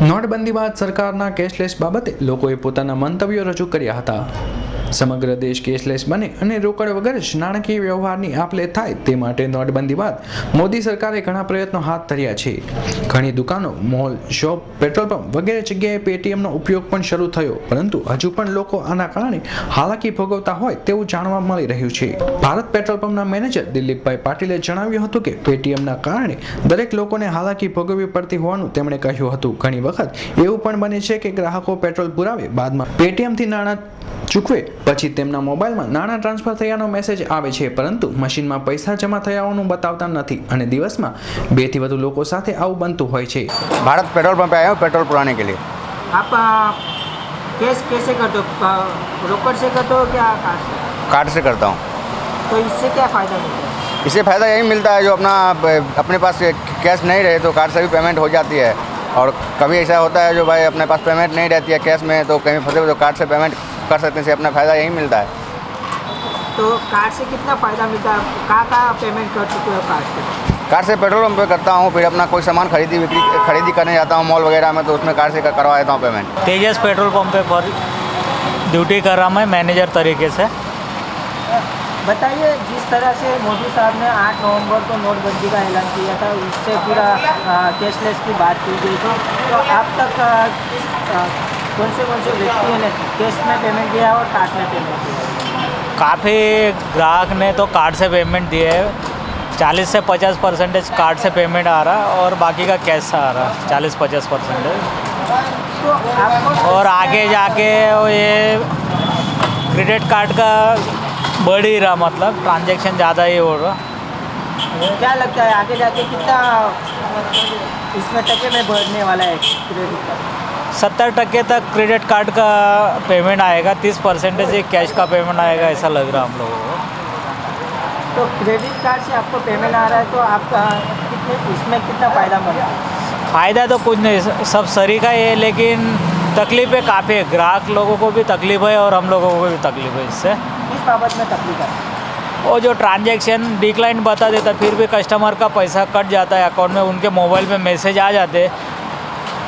નોટબંધી બાદ સરકારના કેશલેસ બાબતે લોકોએ પોતાના મંતવ્યો રજૂ કર્યા હતા. સમગ્ર દેશ કેશલેસ બને અને રોકડ વગર જ નાણાકીય વ્યવહારની આપલે થાય તે માટે નોટબંધી બાદ મોદી સરકારે ઘણા પ્રયત્નો હાથ ધર્યા છે. ઘણી દુકાનો, મોલ, શોપ, પેટ્રોલ પંપ વગેરે જગ્યાએ પેટીએમનો ઉપયોગ પણ શરૂ થયો, પરંતુ હજુ પણ લોકો આના કારણે હાલાકી ભોગવતા હોય તેવું જાણવા મળી રહ્યું છે. ભારત પેટ્રોલ પંપના મેનેજર દિલીપભાઈ પાટીલે જણાવ્યું હતું કે પેટીએમના કારણે દરેક લોકોને હાલાકી ભોગવવી પડતી હોવાનું તેમણે કહ્યું હતું. ઘણી વખત એવું પણ બને છે કે ગ્રાહકો પેટ્રોલ પુરાવે, બાદમાં પેટીએમથી નાણાં ચૂકવે પછી તેમના મોબાઈલમાં નાણાં ટ્રાન્સફર થયાનો મેસેજ આવે છે પરંતુ મશીનમાં પૈસા જમા થયા હોવાનું બતાવતા નથી અને દિવસમાં બેથી વધુ લોકો સાથે આવું બનતું હોય છે भारत पेट्रोल पंप पे आया हूँ पेट्रोल पुराने के लिए आप अ, कैश कैसे करते हो अ, रोकड़ से करते हो क्या कार्ड से कार्ड से करता हूँ तो इससे क्या फ़ायदा मिलता है इससे फ़ायदा यही मिलता है जो अपना ब- अपने पास कैश नहीं रहे तो कार्ड से भी पेमेंट हो जाती है और कभी ऐसा होता है जो भाई अपने पास पेमेंट नहीं रहती है कैश में तो कहीं फंसे हुए तो कार्ड से पेमेंट कर सकते हैं इससे अपना फ़ायदा यही मिलता है। तो कार्ड से कितना फ़ायदा मिलता है? कहाँ कहाँ पेमेंट कर चुके हो कार्ड से? कार से पेट्रोल पंप पे करता हूँ फिर अपना कोई सामान खरीदी बिक्री खरीदी करने जाता हूँ मॉल वगैरह में तो उसमें कार से करवा देता हूँ पेमेंट तेजस पेट्रोल पंप पे पर ड्यूटी कर रहा मैं मैनेजर तरीके से। बताइए जिस तरह से मोदी साहब ने 8 नवंबर को नोटबंदी का ऐलान किया था उससे पूरा कैशलेस की बात की गई थी तो अब तक किस कौन से कौन से व्यक्तियों ने कैश में पेमेंट किया और कार्ड में पेमेंट किया? काफ़ी ग्राहक ने तो कार्ड से पेमेंट दिए है। चालीस से पचास परसेंटेज कार्ड से पेमेंट आ रहा और बाकी का कैश से आ रहा। चालीस पचास परसेंटेज तो और आगे जाके वो ये क्रेडिट कार्ड का बढ़ ही रहा मतलब ट्रांजेक्शन ज़्यादा ही हो रहा। क्या लगता है आगे जाके कितना इसमें टके में बढ़ने वाला है क्रेडिट कार्ड सत्तर टक्के तक क्रेडिट कार्ड का पेमेंट आएगा तीस परसेंटेज कैश का पेमेंट आएगा ऐसा लग रहा है हम लोगों को। तो क्रेडिट कार्ड से आपको पेमेंट आ रहा है तो आपका कितने इसमें कितना फ़ायदा मिल रहा है? फ़ायदा तो कुछ नहीं सब सरी का ही है लेकिन तकलीफ़ें काफ़ी है। ग्राहक लोगों को भी तकलीफ़ है और हम लोगों को भी तकलीफ़ है इससे। किस बाबत में तकलीफ़ है? वो जो ट्रांजैक्शन डिक्लाइन बता देता फिर भी कस्टमर का पैसा कट जाता है अकाउंट में उनके मोबाइल में मैसेज आ जाते।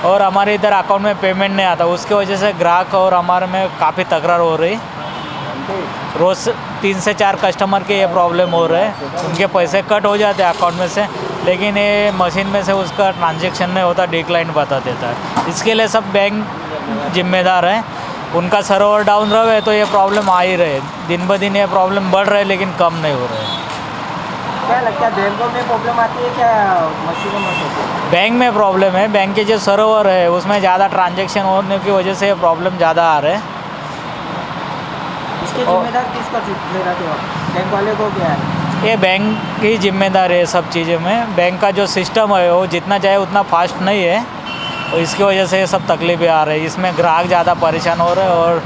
और हमारे इधर अकाउंट में पेमेंट नहीं आता। उसकी वजह से ग्राहक और हमारे में काफ़ी तकरार हो रही। रोज़ तीन से चार कस्टमर के ये प्रॉब्लम हो रहे। हैं उनके पैसे कट हो जाते हैं अकाउंट में से। लेकिन ये मशीन में से उसका ट्रांजेक्शन नहीं होता डिक्लाइन बता देता है। इसके लिए सब बैंक जिम्मेदार हैं। उनका सर्वर डाउन रहे तो ये प्रॉब्लम आ ही रहे। दिन ब दिन ये प्रॉब्लम बढ़ रहे, लेकिन कम नहीं हो रहे। क्या लगता है बैंकों में प्रॉब्लम आती है क्या? मशीनों में प्रॉब्लम बैंक में प्रॉब्लम है। बैंक के जो सर्वर है उसमें ज़्यादा ट्रांजेक्शन होने की वजह से प्रॉब्लम ज़्यादा आ रहे हैं। इसके जिम्मेदार किसका ठहराते हो? बैंक वाले को क्या है? ये बैंक की ज़िम्मेदारी है सब चीज़ों में। बैंक का जो सिस्टम है वो जितना चाहे उतना फास्ट नहीं है। और इसकी वजह से ये सब तकलीफें आ रही है। इसमें ग्राहक ज़्यादा परेशान हो रहे हैं और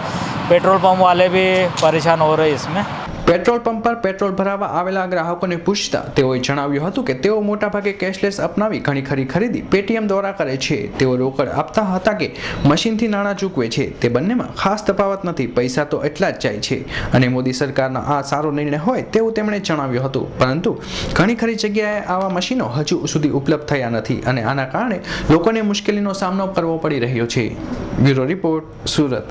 पेट्रोल पंप वाले भी परेशान हो रहे हैं इसमें। પેટ્રોલ પંપ પર પેટ્રોલ ભરાવા આવેલા ગ્રાહકોને પૂછતા, તેઓએ જણાવ્યું હતું કે તેઓ મોટાભાગે કેશલેસ અપનાવી ઘણી ખરી ખરીદી પેટીએમ દ્વારા કરે છે. તેઓ રોકડ આપતા હતા કે મશીનથી નાણાં ચૂકવે છે. તે બંનેમાં ખાસ તફાવત નથી. પૈસા તો એટલા જ જાય છે. અને મોદી સરકારના આ સારો નિર્ણય હોય તેવું તેમણે જણાવ્યું હતું. પરંતુ ઘણી ખરી જગ્યાએ આવા મશીનો હજુ સુધી ઉપલબ્ધ થયા નથી અને આના કારણે લોકોને મુશ્કેલીનો સામનો કરવો પડી રહ્યો છે. Bureau report, Surat.